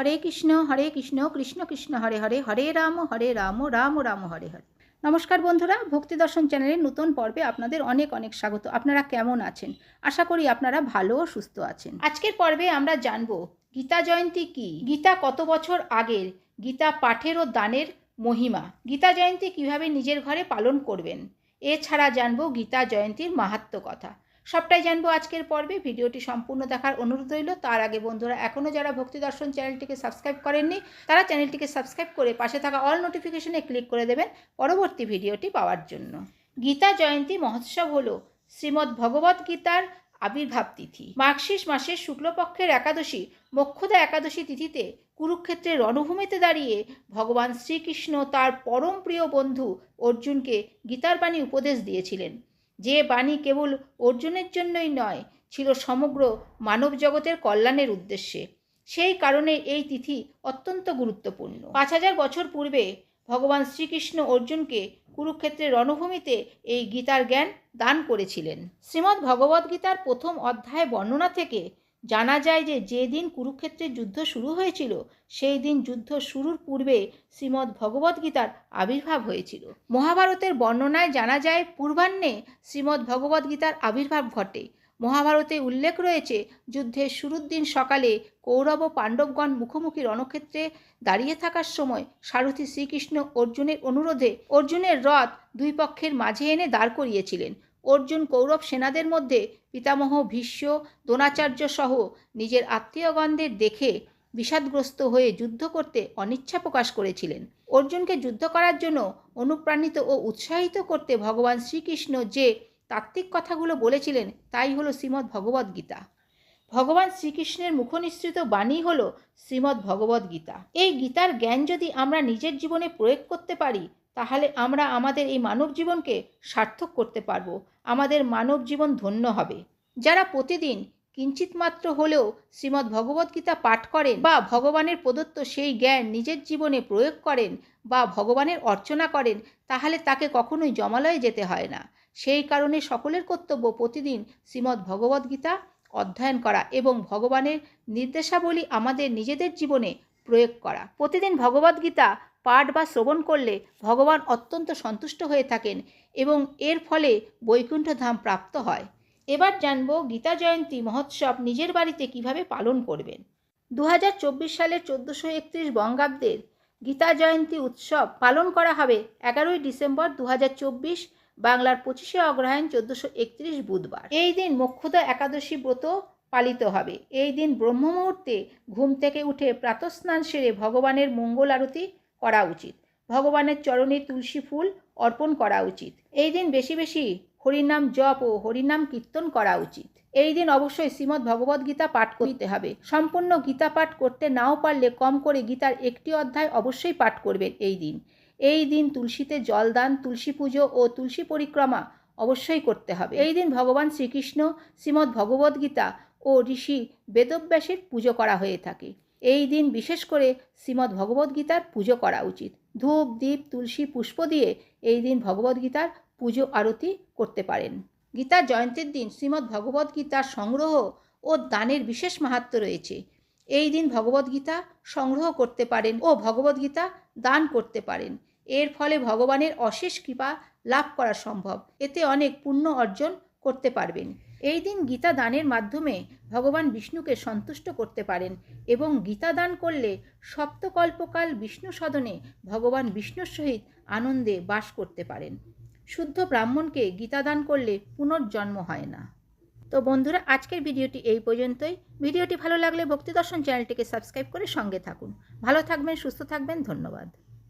হরে কৃষ্ণ হরে কৃষ্ণ কৃষ্ণ কৃষ্ণ, হরে হরে হরে রাম হরে রাম রাম রাম, হরে হরে। নমস্কার বন্ধুরা, ভক্তি দর্শন চ্যানেলের নতুন পর্বে আপনাদের অনেক অনেক স্বাগত। আপনারা কেমন আছেন? আশা করি আপনারা ভালো ও সুস্থ আছেন। আজকের পর্বে আমরা জানব, গীতা জয়ন্তী কি? গীতা কত বছর আগের? গীতা পাঠের ও দানের মহিমা। গীতা জয়ন্তী কীভাবে নিজের ঘরে পালন করবেন? এছাড়া জানব গীতা জয়ন্তীর মাহাত্ম কথা। সবটাই জানব আজকের পর্বে। ভিডিওটি সম্পূর্ণ দেখার অনুরোধ রইল। তার আগে বন্ধুরা এখনও যারা ভক্তি দর্শন চ্যানেলটিকে সাবস্ক্রাইব করেননি, তারা চ্যানেলটিকে সাবস্ক্রাইব করে পাশে থাকা অল নোটিফিকেশনে ক্লিক করে দেবেন পরবর্তী ভিডিওটি পাওয়ার জন্য। গীতা জয়ন্তী মহোৎসব হল শ্রীমদ্ ভগবত গীতার আবির্ভাব তিথি। মার্কশিস মাসের শুক্লপক্ষের একাদশী, মোক্ষদা একাদশী তিথিতে কুরুক্ষেত্রের রণভূমিতে দাঁড়িয়ে ভগবান শ্রীকৃষ্ণ তার পরম প্রিয় বন্ধু অর্জুনকে গীতার বাণী উপদেশ দিয়েছিলেন। যে বাণী কেবল অর্জুনের জন্যই নয়, ছিল সমগ্র মানব জগতের কল্যাণের উদ্দেশ্যে। সেই কারণে এই তিথি অত্যন্ত গুরুত্বপূর্ণ। পাঁচ হাজার বছর পূর্বে ভগবান শ্রীকৃষ্ণ অর্জুনকে কুরুক্ষেত্রের রণভূমিতে এই গীতার জ্ঞান দান করেছিলেন। শ্রীমদ্ ভগবদ্গীতার প্রথম অধ্যায় বর্ণনা থেকে জানা যায় যে যেদিন কুরুক্ষেত্রের যুদ্ধ শুরু হয়েছিল, সেই দিন যুদ্ধ শুরুর পূর্বে শ্রীমদ্ ভগবদ্গীতার আবির্ভাব হয়েছিল। মহাভারতের বর্ণনায় জানা যায়, পূর্বাহ্নে শ্রীমদ্ ভগবদ্গীতার আবির্ভাব ঘটে। মহাভারতে উল্লেখ রয়েছে, যুদ্ধের শুরুর দিন সকালে কৌরব ও পাণ্ডবগণ মুখোমুখি রণক্ষেত্রে দাঁড়িয়ে থাকার সময় সারথী শ্রীকৃষ্ণ অর্জুনের অনুরোধে অর্জুনের রথ দুই পক্ষের মাঝে এনে দাঁড় করিয়েছিলেন। অর্জুন কৌরব সেনাদের মধ্যে পিতামহ ভীষ্ম, দ্রোণাচার্য সহ নিজের আত্মীয়গণদের দেখে বিষাদগ্রস্ত হয়ে যুদ্ধ করতে অনিচ্ছা প্রকাশ করেছিলেন। অর্জুনকে যুদ্ধ করার জন্য অনুপ্রাণিত ও উৎসাহিত করতে ভগবান শ্রীকৃষ্ণ যে তাত্ত্বিক কথাগুলো বলেছিলেন, তাই হলো শ্রীমদ্ ভগবদ্গীতা ভগবান শ্রীকৃষ্ণের মুখনিসৃত বাণী হল শ্রীমদ্ ভগবদ্গীতা এই গীতার জ্ঞান যদি আমরা নিজের জীবনে প্রয়োগ করতে পারি তাহলে আমরা আমাদের এই মানব জীবনকে সার্থক করতে পারব। আমাদের মানব জীবন ধন্য হবে। যারা প্রতিদিন কিঞ্চিত মাত্র হলেও শ্রীমদ্ ভগবদ্গীতা পাঠ করেন বা ভগবানের প্রদত্ত সেই জ্ঞান নিজের জীবনে প্রয়োগ করেন বা ভগবানের অর্চনা করেন, তাহলে তাকে কখনোই জমালয়ে যেতে হয় না। সেই কারণে সকলের কর্তব্য প্রতিদিন শ্রীমদ্ ভগবদ্গীতা অধ্যয়ন করা এবং ভগবানের নির্দেশাবলী আমাদের নিজেদের জীবনে প্রয়োগ করা। প্রতিদিন ভগবদ্গীতা পাঠ বা শ্রবণ করলে ভগবান অত্যন্ত সন্তুষ্ট হয়ে থাকেন এবং এর ফলে বৈকুণ্ঠ ধাম প্রাপ্ত হয়। এবার জানব গীতা জয়ন্তী মহোৎসব নিজের বাড়িতে কীভাবে পালন করবেন। দু হাজার চব্বিশ সালের চোদ্দোশো একত্রিশ বঙ্গাব্দের গীতা জয়ন্তী উৎসব পালন করা হবে এগারোই ডিসেম্বর দু হাজার চব্বিশ, বাংলার পঁচিশে অগ্রহায়ণ চোদ্দোশো একত্রিশ বুধবার। এই দিন মোক্ষদা একাদশী ব্রত পালিত হবে। এই দিন ব্রহ্ম মুহূর্তে ঘুম থেকে উঠে প্রাতঃস্নান সেরে ভগবানের মঙ্গল আরতি করা উচিত। ভগবানের চরণে তুলসী ফুল অর্পণ করা উচিত। এই দিন বেশি বেশি হরিনাম জপ ও হরিনাম কীর্তন করা উচিত। এই দিন অবশ্যই শ্রীমদ্ ভগবদ্গীতা পাঠ করতে হবে। সম্পূর্ণ গীতা পাঠ করতে নাও পারলে কম করে গীতার একটি অধ্যায় অবশ্যই পাঠ করবেন এই দিন। এই দিন তুলসীতে জলদান তুলসী পুজো ও তুলসী পরিক্রমা অবশ্যই করতে হবে। এই দিন ভগবান শ্রীকৃষ্ণ, শ্রীমদ্ ভগবদ্গীতা ও ঋষি বেদব্যাসের পুজো করা হয়ে থাকে। এই দিন বিশেষ করে শ্রীমদ্ ভগবদ্গীতার পুজো করা উচিত। ধূপ, দীপ, তুলসী, পুষ্প দিয়ে এই দিন ভগবদ্গীতার পুজো আরতি করতে পারেন। গীতা জয়ন্তীর দিন শ্রীমদ্ ভগবদ্গীতার সংগ্রহ ও দানের বিশেষ মাহাত্ম রয়েছে। এই দিন ভগবদ্গীতা সংগ্রহ করতে পারেন ও ভগবদ্গীতা দান করতে পারেন। এর ফলে ভগবানের অশেষ কৃপা লাভ করা সম্ভব। এতে অনেক পুণ্য অর্জন করতে পারবেন। এই দিন গীতা দানের মাধ্যমে ভগবান বিষ্ণুকে সন্তুষ্ট করতে পারেন এবং গীতা দান করলে সপ্তকল্পকাল বিষ্ণু সদনে ভগবান বিষ্ণুর সহিত আনন্দে বাস করতে পারেন। শুদ্ধ ব্রাহ্মণকে গীতা দান করলে পুনর্জন্ম হয় না। তো বন্ধুরা, আজকের ভিডিওটি এই পর্যন্তই। ভিডিওটি ভালো লাগলে ভক্তি দর্শন চ্যানেলটিকে সাবস্ক্রাইব করে সঙ্গে থাকুন। ভালো থাকবেন, সুস্থ থাকবেন, ধন্যবাদ।